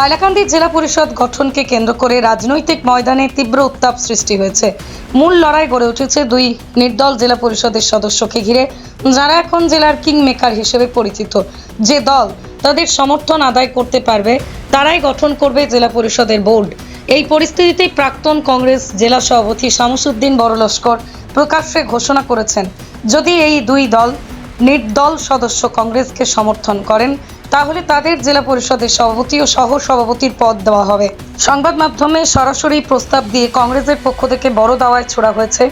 হাইলাকান্দি জেলা পরিষদ গঠনকে কেন্দ্র করে রাজনৈতিক ময়দানে তীব্র উত্তাপ সৃষ্টি হয়েছে। মূল লড়াই গড়ে উঠেছে দুই নির্দল জেলা পরিষদের সদস্যকে ঘিরে। যারা এখন জেলার কিং মেকার হিসেবে পরিচিত, যে দল তাদের সমর্থন আদায় করতে পারবে, তারাই গঠন করবে জেলা পরিষদের বোর্ড। এই পরিস্থিতিতে প্রাক্তন কংগ্রেস জেলা সভাপতি শামসুদ্দিন বড়লস্কর প্রকাশ্যে ঘোষণা করেছেন, যদি এই দুই দল নির্দল সদস্য কংগ্রেসকে সমর্থন করেন তাহলে তাদের জেলা পরিষদের সভাপতি ও সহ সভাপতির পদ দেওয়া হবে। সংবাদ মাধ্যমে সরাসরি প্রস্তাব দিয়ে কংগ্রেসের পক্ষ থেকে বড় দাওয়ায় ছোড়া হয়েছে।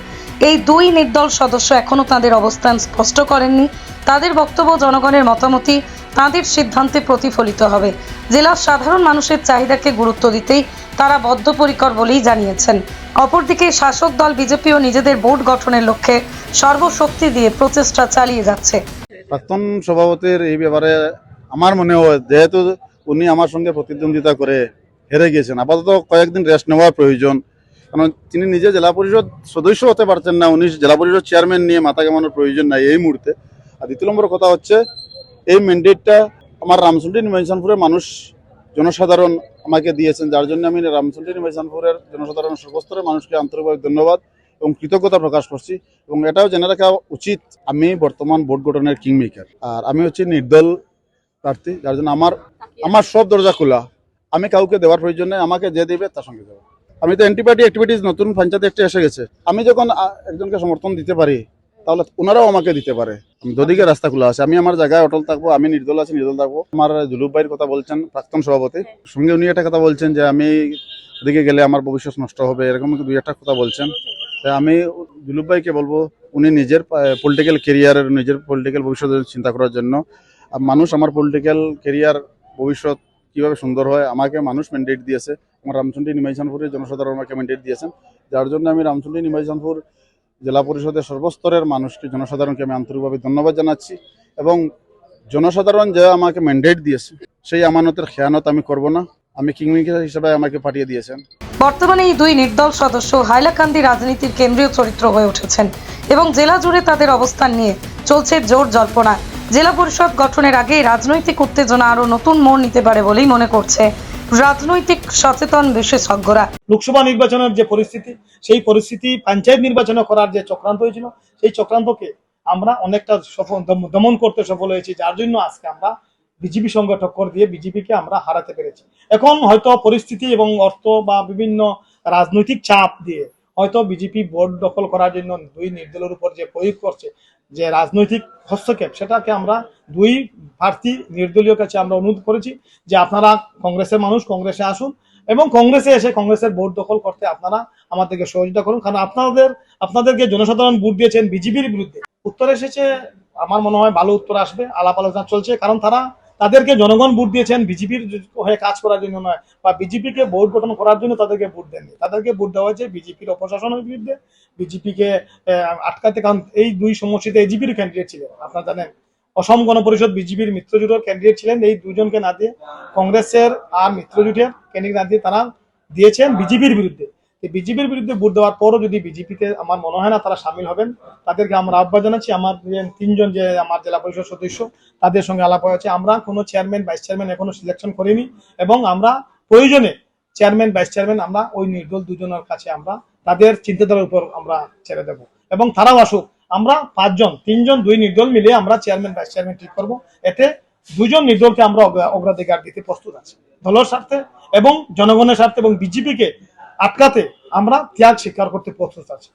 এই দুই নির্দল সদস্য এখনও তাদের অবস্থান স্পষ্ট করেননি। তাদের বক্তব্য জনগণের মতামতই, তাদের সিদ্ধান্তে প্রতিফলিত হবে। জেলার সাধারণ মানুষের চাহিদাকে গুরুত্ব দিতেই তারা বদ্ধপরিকর বলেই জানিয়েছেন। অপরদিকে শাসক দল বিজেপিও নিজেদের বোর্ড গঠনের লক্ষ্যে সর্বশক্তি দিয়ে প্রচেষ্টা চালিয়ে যাচ্ছে। প্রাক্তন সভাপতির এই ব্যাপারে আমার মনে হয় যেহেতু উনি আমার সঙ্গে প্রতিদ্বন্দ্বিতা করে হেরে গিয়েছেন, আপাতত কয়েকদিন রেস্ট নেওয়ার প্রয়োজন। কারণ তিনি নিজে জেলা পরিষদ সদস্য হতে পারছেন না, উনি জেলা পরিষদ চেয়ারম্যান নিয়ে মাথা কামানোর প্রয়োজন নাই এই মুহূর্তে। আর দ্বিতীয় নম্বর কথা হচ্ছে, এই ম্যান্ডেটটা আমার রামসুন্ডি নির্বাচনপুরের মানুষ, জনসাধারণ আমাকে দিয়েছেন। যার জন্য আমি রামসুন্ডি নির্বাচনপুরের জনসাধারণ সর্বস্তরের মানুষকে আন্তরিকভাবে ধন্যবাদ এবং কৃতজ্ঞতা প্রকাশ করছি এবং এটাও জেনে রাখা উচিত, আমি বর্তমান ভোট গঠনের কিং মেকার আর আমি হচ্ছে নির্দল প্রার্থী, যার জন্য আমার আমার সব দরজা খোলা। আমি কাউকে দেওয়ার প্রয়োজন নেই, আমাকে যে দেবে তার সঙ্গে দেবো আমি তো অ্যান্টিপার্টি অ্যাক্টিভিটিস নতুন পঞ্চায়েত একটা এসে গেছে। আমি যখন একজনকে সমর্থন দিতে পারি, তাহলে ওনারাও আমাকে দিতে পারে। দুদিকে রাস্তা খোলা আছে, আমি আমার জায়গায় অটল থাকব, আমি নির্দল আছি, নির্দল থাকব। আমার জুলুব ভাইয়ের কথা বলছেন প্রাক্তন সভাপতি। সঙ্গে উনি একটা কথা বলছেন যে, আমি ওদিকে গেলে আমার ভবিষ্যৎ নষ্ট হবে, এরকম দুই একটা কথা বলছেন। আমি জুলুব ভাইকে বলব, উনি নিজের পলিটিক্যাল কেরিয়ারের নিজের পলিটিক্যাল ভবিষ্যতের চিন্তা করার জন্য মানুষ আমার পলিটিক্যাল কেরিয়ার ভবিষ্যৎ কীভাবে সুন্দর হয়, আমাকে মানুষ ম্যান্ডেট দিয়েছে। আমার রামচন্ডী নিমাইশানপুরের জনসাধারণ আমাকে ম্যান্ডেট দিয়েছেন। যার জন্য আমি রামচন্ডী নিমাইশানপুর জেলা পরিষদের সর্বস্তরের মানুষকে, জনসাধারণকে আমি আন্তরিকভাবে ধন্যবাদ জানাচ্ছি এবং জনসাধারণ যে আমাকে ম্যান্ডেট দিয়েছে, সেই আমানতের খেয়ানত আমি করব না। আমি কিংমেকার হিসেবে আমাকে পাঠিয়ে দিয়েছেন। বর্তমানে এই দুই নির্দল সদস্য হাইলাকান্দি রাজনীতির কেন্দ্রীয় চরিত্র হয়ে উঠেছেন এবং জেলা জুড়ে তাদের অবস্থান নিয়ে চলছে জোর জল্পনা। জেলা পরিষদ গঠনের আগে রাজনৈতিক উত্তেজনা আরও নতুন মোড় নিতে পারে বলেই মনে করছে রাজনৈতিক সচেতন বিশেষজ্ঞরা। লোকসভা নির্বাচনের যে পরিস্থিতি, সেই পরিস্থিতি পঞ্চায়েত নির্বাচন করার যে চক্রান্ত হয়েছিল, সেই চক্রান্তকে আমরা অনেকটা সফল দমন করতে সফল হয়েছি। যার জন্য আজকে আমরা বিজেপি সঙ্গে টক্কর দিয়ে বিজেপিকে আমরা হারাতে পেরেছি। এখন হয়তো পরিস্থিতি এবং অর্থ বা বিভিন্ন রাজনৈতিক চাপ দিয়ে হয়তো বিজেপি বোর্ড দখল করার জন্য দুই নির্দলের উপর যে প্রয়োগ করছে, যে রাজনৈতিক হস্তক্ষেপ, সেটাকে আমরা দুই প্রার্থী নির্দলীয় কাছে আমরা অনুরোধ করেছি যে আপনারা কংগ্রেসের মানুষ, কংগ্রেসে আসুন এবং কংগ্রেসে এসে কংগ্রেসের ভোট দখল করতে আপনারা আমাদেরকে সহযোগিতা করুন। কারণ আপনাদের, আপনাদেরকে জনসাধারণ ভোট দিয়েছেন বিজেপির বিরুদ্ধে। উত্তর এসেছে, আমার মনে হয় ভালো উত্তর আসবে, আলাপ আলোচনা চলছে, কারণ তারা তাদেরকে জনগণ ভোট দিয়েছেন, বিজেপির হয়ে কাজ করার জন্য নয়, বা বিজেপিকে ভোট গঠন করার জন্য তাদেরকে ভোট দেননি। তাদেরকে ভোট দেওয়া হয়েছে বিজেপির অপশাসনের বিরুদ্ধে। বিজেপিকে আটকাতে কারণ এই দুই সমষ্টিতে এজিপির ক্যান্ডিডেট ছিলেন আপনারা জানেন, অসম গণপরিষদ বিজেপির মিত্রজোটের ক্যান্ডিডেট ছিলেন। এই দুজনকে না দিয়ে কংগ্রেসের আর মিত্রজোটের ক্যান্ডিডেট না দিয়ে তারা দিয়েছেন বিজেপির বিরুদ্ধে। বিজেপির বিরুদ্ধে ভোট দেওয়ার পরও যদি বিজেপিতে আমার মনে হয় না তারা সামিল হবেন, তাদেরকে আমরা আহ্বান জানাচ্ছি। আমার তিনজন যে আমার জেলা পরিষদ সদস্য, তাদের সঙ্গে আলাপ হয়েছে আমরা কোনো চেয়ারম্যান ভাইস চেয়ারম্যান এখনও সিলেকশন করিনি এবং আমরা প্রয়োজনে চেয়ারম্যান ভাইস চেয়ারম্যান আমরা ওই নির্দল দুজনের কাছে আমরা তাদের চিন্তাধারার উপর আমরা ছেড়ে দেব। এবং তারাও আসুক। আমরা পাঁচজন, তিনজন, দুই নির্দল মিলে আমরা চেয়ারম্যান ভাইস চেয়ারম্যান ঠিক করব। এতে দুজন নির্দলকে আমরা অগ্রা- অগ্রাধিকার দিতে প্রস্তুত আছি। দলের স্বার্থে এবং জনগণের স্বার্থে এবং বিজেপিকে আটকাতে আমরা ত্যাগ স্বীকার করতে প্রস্তুত আছি।